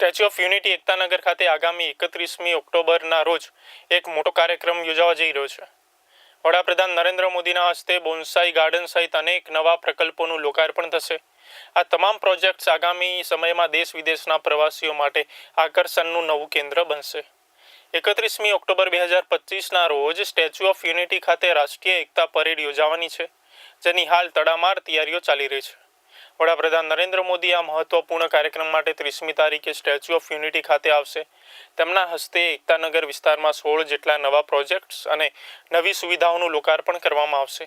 Statue of unity Ektanagar ખાતે આગામી એકત્રીસમી ઓક્ટોબરના રોજ એક મોટો કાર્યક્રમ યોજાવા જઈ રહ્યો છે. વડાપ્રધાન નરેન્દ્ર મોદીના હસ્તે બોન્સાઈ ગાર્ડન સહિત અનેક નવા પ્રકલ્પોનું લોકાર્પણ થશે. આ તમામ પ્રોજેક્ટ્સ આગામી સમયમાં દેશ વિદેશના પ્રવાસીઓ માટે આકર્ષણનું નવું કેન્દ્ર બનશે. એકત્રીસમી ઓક્ટોબર બે હજાર પચીસના રોજ સ્ટેચ્યુ ઓફ યુનિટી ખાતે રાષ્ટ્રીય એકતા પરેડ યોજાવાની છે, જેની હાલ તડામાર તૈયારીઓ ચાલી રહી છે. વડાપ્રધાન નરેન્દ્ર મોદી આ મહત્વપૂર્ણ કાર્યક્રમ માટે ત્રીસમી તારીખે સ્ટેચ્યુ ઓફ યુનિટી ખાતે આવશે. તેમના હસ્તે એકતાનગર વિસ્તારમાં સોળ જેટલા નવા પ્રોજેક્ટ્સ અને નવી સુવિધાઓનું લોકાર્પણ કરવામાં આવશે.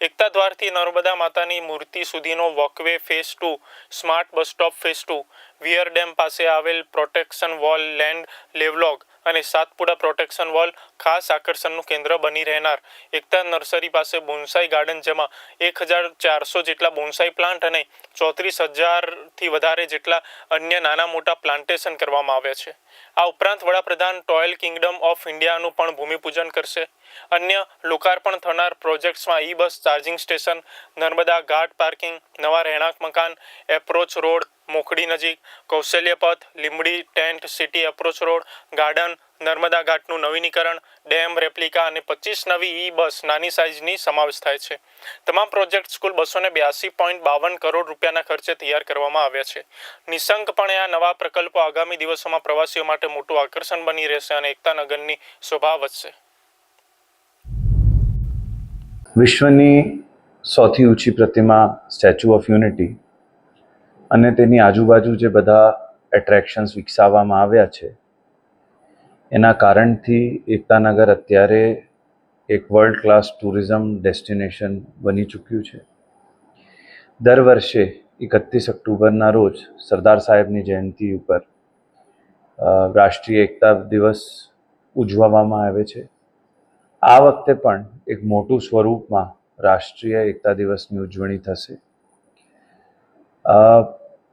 એકતા દ્વારથી નર્મદા માતાની મૂર્તિ સુધીનો walkway phase two, smart bus stop phase two, weir dam પાસે આવેલ પ્રોટેક્શન વોલ, લેન્ડ, લેવલોગ અને સાતપુડા પ્રોટેક્શન વોલ ખાસ આકર્ષણનું કેન્દ્ર બની રહેનાર. એકતા નર્સરી પાસે બોન્સાઈ ગાર્ડન જેમાં એક હજાર ચારસો જેટલા બોન્સાઈ પ્લાન્ટ અને ચોત્રીસ હજારથી વધારે જેટલા અન્ય નાના મોટા પ્લાન્ટેશન કરવામાં આવ્યા છે. આ ઉપરાંત વડાપ્રધાન ટોયલ કિંગડમ ઓફ ઇન્ડિયાનું પણ ભૂમિપૂજન કરશે. અન્ય લોકાર્પણ થનાર પ્રોજેક્ટ્સમાં E bus charging station, Narmada Ghat parking, નવા રહેણાંક મકાન, એપ્રોચ રોડ, મોખડી નજીક કૌશલ્ય પથ Limbdi tent city approach road, garden, Narmada ઘાટનું નવીનીકરણ, ડેમ, રેપ્લિકા અને પચીસ નવી ઈ બસ નાની સાઇઝની સમાવેશ થાય છે. તમામ પ્રોજેક્ટ્સ કુલ બસો ને બ્યાસી પોઈન્ટ બાવન કરોડ રૂપિયાના ખર્ચે તૈયાર કરવામાં આવ્યા છે. નિશંકપણે આ નવા પ્રકલ્પો આગામી દિવસોમાં પ્રવાસીઓ માટે મોટું આકર્ષણ બની રહેશે અને એકતાનગરની શોભા વધશે. વિશ્વની સૌથી ઊંચી પ્રતિમા, સ્ટેચ્યુ ઓફ યુનિટી અને તેની આજુબાજુ જે બધા એટ્રેક્શન્સ વિકસાવવામાં આવ્યા છે, એના કારણથી એકતાનગર અત્યારે એક વર્લ્ડ ક્લાસ ટુરિઝમ ડેસ્ટિનેશન બની ચૂક્યું છે. દર વર્ષે એકત્રીસ ઓક્ટોબરના રોજ સરદાર સાહેબની જયંતિ ઉપર રાષ્ટ્રીય એકતા દિવસ ઉજવવામાં આવે છે. આ વખતે પણ એક મોટું સ્વરૂપમાં રાષ્ટ્રીય એકતા દિવસની ઉજવણી થશે.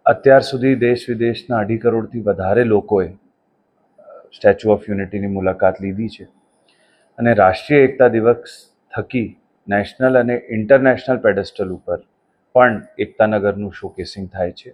અત્યાર સુધી દેશ વિદેશના અઢી કરોડથી વધારે લોકોએ સ્ટેચ્યુ ઓફ યુનિટીની મુલાકાત લીધી છે. અને રાષ્ટ્રીય એકતા દિવસ થકી નેશનલ અને ઇન્ટરનેશનલ પેડેસ્ટલ ઉપર પણ એકતાનગરનું શોકેસિંગ થાય છે.